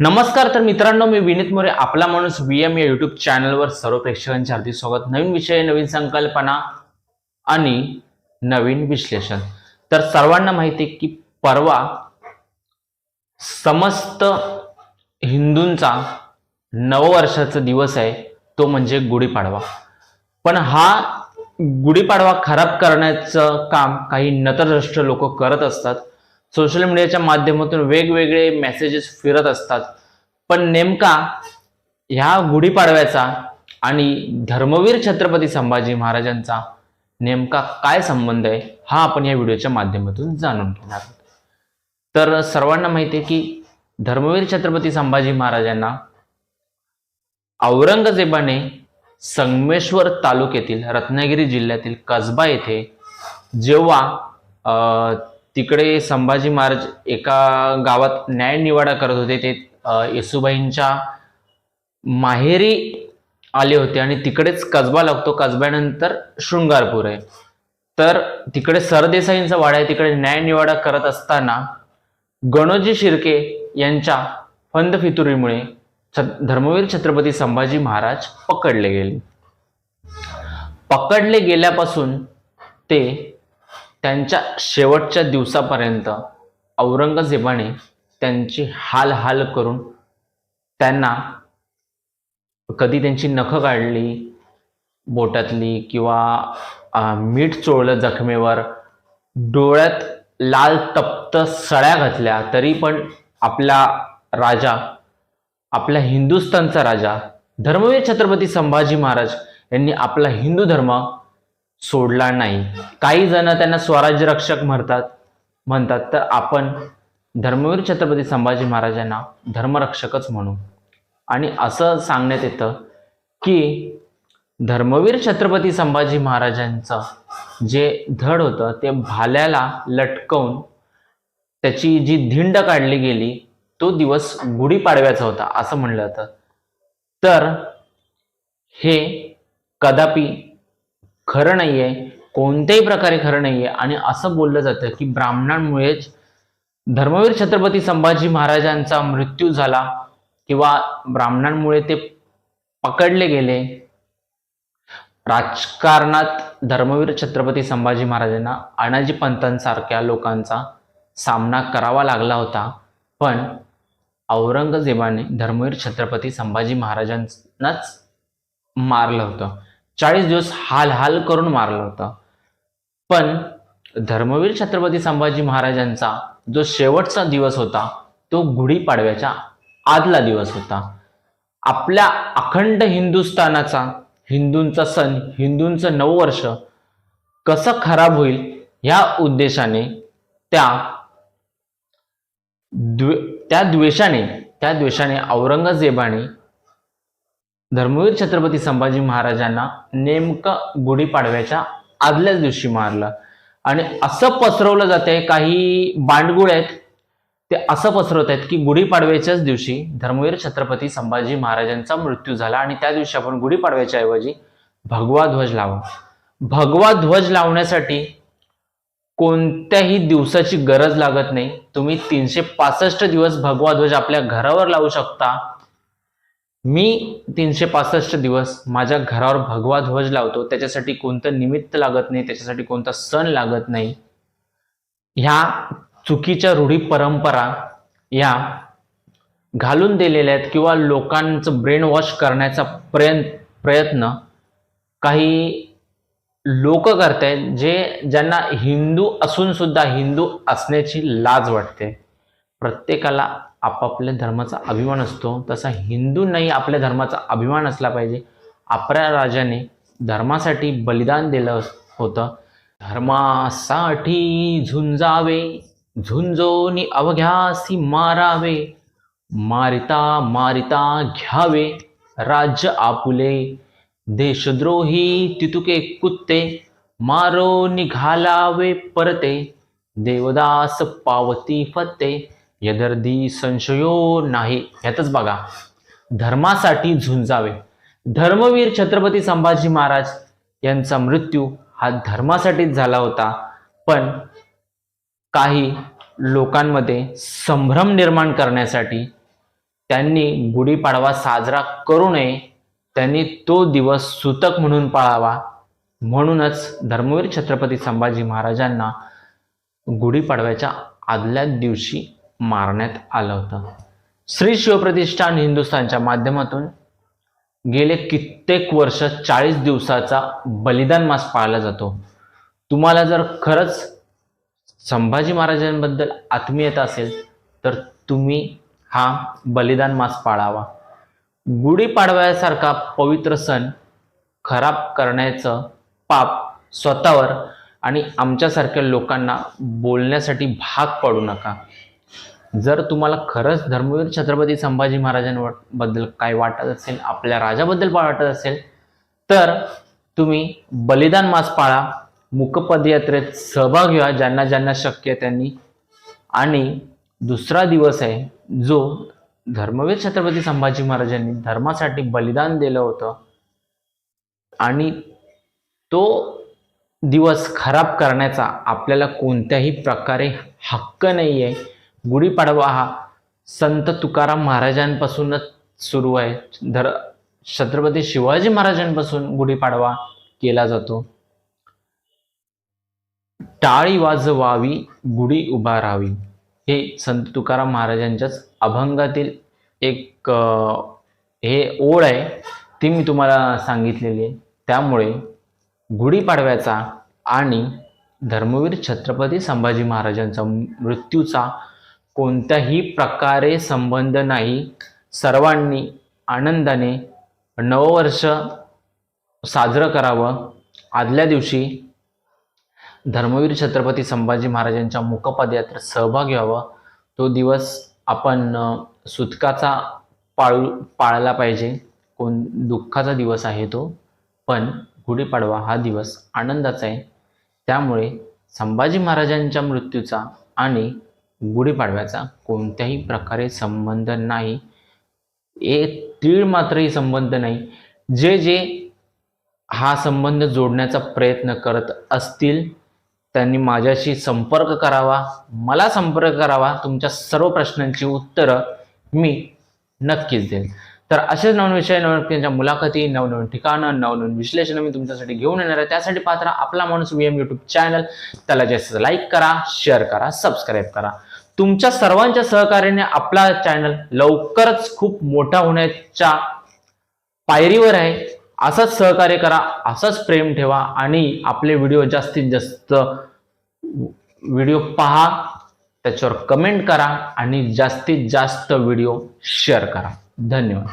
नमस्कार तर मित्रांनो मी विनीत मोरे आपला माणूस व्ही एम या युट्यूब चॅनलवर सर्व प्रेक्षकांचे हार्दिक स्वागत. नवीन विषय नवीन संकल्पना आणि नवीन विश्लेषण. तर सर्वांना माहिती आहे की परवा समस्त हिंदूंचा नववर्षाचा दिवस आहे तो म्हणजे गुढीपाडवा. पण हा गुढीपाडवा खराब करण्याचं काम काही नतरदृष्ट लोक करत असतात. सोशल मीडियाच्या माध्यमातून वेगवेगळे मेसेजेस फिरत असतात. पण नेमका ह्या गुढीपाडव्याचा आणि धर्मवीर छत्रपती संभाजी महाराजांचा नेमका काय संबंध आहे हा आपण या व्हिडिओच्या माध्यमातून जाणून घेणार आहोत. तर सर्वांना माहिती आहे की धर्मवीर छत्रपती संभाजी महाराजांना औरंगजेबाने संगमेश्वर तालुक्यातील रत्नागिरी जिल्ह्यातील कसबा येथे जेव्हा तिकडे संभाजी महाराज एका गावात न्याय निवाडा करत होते. ते येसुबाईंच्या माहेरी आले होते आणि तिकडेच कसबा लागतो. कसब्यानंतर शृंगारपूर आहे. तर तिकडे सरदेसाईंचा वाडा आहे. तिकडे न्याय निवाडा करत असताना गणोजी शिर्के यांच्या फंद फितुरीमुळे छ- धर्मवीर छत्रपती संभाजी महाराज पकडले गेले. पकडले गेल्यापासून ते त्यांच्या शेवटच्या दिवसापर्यंत औरंगजेबाने त्यांची हाल हाल करून त्यांना कधी त्यांची नखं काढली बोटातली किंवा मीठ चोळलं जखमेवर डोळ्यात लाल तप्त सळ्या घातल्या तरी पण आपला राजा आपल्या हिंदुस्थानचा राजा धर्मवीर छत्रपती संभाजी महाराज यांनी आपला हिंदू धर्म सोडला नाही. काही जण त्यांना स्वराज्य रक्षक म्हणतात म्हणतात तर आपण धर्मवीर छत्रपती संभाजी महाराजांना धर्मरक्षकच म्हणू. आणि असं सांगण्यात येतं की धर्मवीर छत्रपती संभाजी महाराजांचं जे धड होतं ते भाल्याला लटकवून त्याची जी धिंड काढली गेली तो दिवस गुढीपाडव्याचा होता असं म्हणलं जातं. तर हे कदापि खरं नाहीये कोणत्याही प्रकारे खरं नाहीये. आणि असं बोललं जातं की ब्राह्मणांमुळेच धर्मवीर छत्रपती संभाजी महाराजांचा मृत्यू झाला किंवा ब्राह्मणांमुळे ते पकडले गेले. राजकारणात धर्मवीर छत्रपती संभाजी महाराजांना अनाजी पंतांसारख्या लोकांचा सामना करावा लागला होता. पण औरंगजेबाने धर्मवीर छत्रपती संभाजी महाराजांनाच मारलं होतं. चाळीस दिवस हाल हाल करून मारलं होतं. पण धर्मवीर छत्रपती संभाजी महाराजांचा जो शेवटचा दिवस होता तो गुढीपाडव्याच्या आदला दिवस होता. आपल्या अखंड हिंदुस्थानाचा हिंदूंचा सण हिंदूंचं नववर्ष कसं खराब होईल ह्या उद्देशाने त्या द्वे त्या द्वेषाने त्या द्वेषाने औरंगजेबाने धर्मवीर छत्रपती संभाजी महाराजांना नेमकं गुढीपाडव्याच्या आदल्याच दिवशी मारलं. आणि असं पसरवलं जाते काही बांडगुळ आहेत ते असं पसरवत आहेत की गुढीपाडव्याच्याच दिवशी धर्मवीर छत्रपती संभाजी महाराजांचा मृत्यू झाला आणि त्या दिवशी आपण गुढीपाडव्याच्या ऐवजी भगवा ध्वज लावा. भगवा ध्वज लावण्यासाठी कोणत्याही दिवसाची गरज लागत नाही. तुम्ही तीनशे पासष्ट दिवस भगवा ध्वज आपल्या घरावर लावू शकता. मी तीनशे पासष्ट दिवस माझ्या घरावर भगवा ध्वज लावतो. त्याच्यासाठी कोणतं निमित्त लागत नाही त्याच्यासाठी कोणता सण लागत नाही. ह्या चुकीच्या रूढी परंपरा या घालून दिलेल्या आहेत किंवा लोकांचं ब्रेन वॉश करण्याचा प्रयन प्रयत्न काही लोक करत आहेत जे ज्यांना हिंदू असून सुद्धा हिंदू असण्याची लाज वाटते. प्रत्येकाला आपापल्या धर्माचा अभिमान असतो. तसा हिंदूंनाही आपल्या धर्माचा अभिमान असला पाहिजे. आपल्या राजाने धर्मासाठी बलिदान दिलं होतं. धर्मासाठी झुंजावे झुंजोनी अवघ्यासी मारावे. मारिता मारिता घ्यावे. राज्य आपुले. देशद्रोही तितुके कुत्ते. मारो निघालावे परते. देवदास पावती फत्ते. यदर्दी संशयो नाही. ह्यातच बघा धर्मासाठी झुंजावे. धर्मवीर छत्रपती संभाजी महाराज यांचा मृत्यू हा धर्मासाठीच झाला होता पण काही लोकांमध्ये संभ्रम निर्माण करण्यासाठी त्यांनी गुढीपाडवा साजरा करू नये. त्यांनी तो दिवस सुतक म्हणून पाळावा. म्हणूनच धर्मवीर छत्रपती संभाजी महाराजांना गुढीपाडव्याच्या आदल्या दिवशी मारण्यात आलं होतं. श्री शिवप्रतिष्ठान हिंदुस्थानच्या माध्यमातून गेले कित्येक वर्ष चाळीस दिवसाचा बलिदान मास पाळला जातो. तुम्हाला जर खरंच संभाजी महाराजांबद्दल आत्मीयता असेल तर तुम्ही हा बलिदान मास पाळावा. गुढीपाडव्यासारखा पवित्र सण खराब करण्याचं पाप स्वतःवर आणि आमच्यासारख्या लोकांना बोलण्यासाठी भाग पाडू नका. जर तुम्हाला खरंच धर्मवीर छत्रपती संभाजी महाराजांबद्दल काय वाटत असेल आपल्या राजाबद्दल वाटत असेल तर तुम्ही बलिदान मास पाळा मुकपदयात्रेत सहभाग घ्या ज्यांना ज्यांना शक्य आहे त्यांनी. आणि दुसरा दिवस आहे जो धर्मवीर छत्रपती संभाजी महाराजांनी धर्मासाठी बलिदान दिलं होतं. आणि तो दिवस खराब करण्याचा आपल्याला कोणत्याही प्रकारे हक्क नाही आहे गुढीपाडवा हा संत तुकाराम महाराजांपासूनच सुरू आहे. धर छत्रपती शिवाजी महाराजांपासून गुढीपाडवा केला जातो. टाळी वाजवावी गुढी उभा राहावी हे संत तुकाराम महाराजांच्याच अभंगातील एक हे ओळ आहे. ती मी तुम्हाला सांगितलेली आहे. त्यामुळे गुढीपाडव्याचा आणि धर्मवीर छत्रपती संभाजी महाराजांचा मृत्यूचा कोणत्याही प्रकारे संबंध नाही. सर्वांनी आनंदाने नववर्ष साजरं करावं. आदल्या दिवशी धर्मवीर छत्रपती संभाजी महाराजांच्या मुखपदयात्रेत सहभाग घ्यावा तो दिवस आपण सुतकाचा पाळू पाळला पाहिजे. कोण दुःखाचा दिवस आहे तो. पण गुढीपाडवा हा दिवस आनंदाचा आहे. त्यामुळे संभाजी महाराजांच्या मृत्यूचा आणि गुढीपाडव्याचा कोणत्याही प्रकारे संबंध नाही. एक तीळ मात्रही संबंध नाही. जे जे हा संबंध जोडण्याचा प्रयत्न करत असतील त्यांनी माझ्याशी संपर्क करावा. मला संपर्क करावा. तुमच्या सर्व प्रश्नांची उत्तरं मी नक्कीच देईन. तर असेच नवीन विषय नवीन मुलाखती नवनवीन ठिकाणं नवनवीन विश्लेषण मी तुमच्यासाठी घेऊन येणार आहे. त्यासाठी पात्र आपला माणूस व्ही एम यूट्यूब चॅनल त्याला जास्त लाईक करा शेअर करा सबस्क्राईब करा. तुमच्या सर्वांच्या सहकार्याने आपला चॅनल लवकरच खूप मोठा होण्याच्या पायरीवर आहे. असंच सहकार्य करा असंच प्रेम ठेवा आणि आपले व्हिडिओ जास्तीत जास्त व्हिडिओ पहा त्याच्यावर कमेंट करा आणि जास्तीत जास्त व्हिडिओ शेअर करा. धन्यवाद.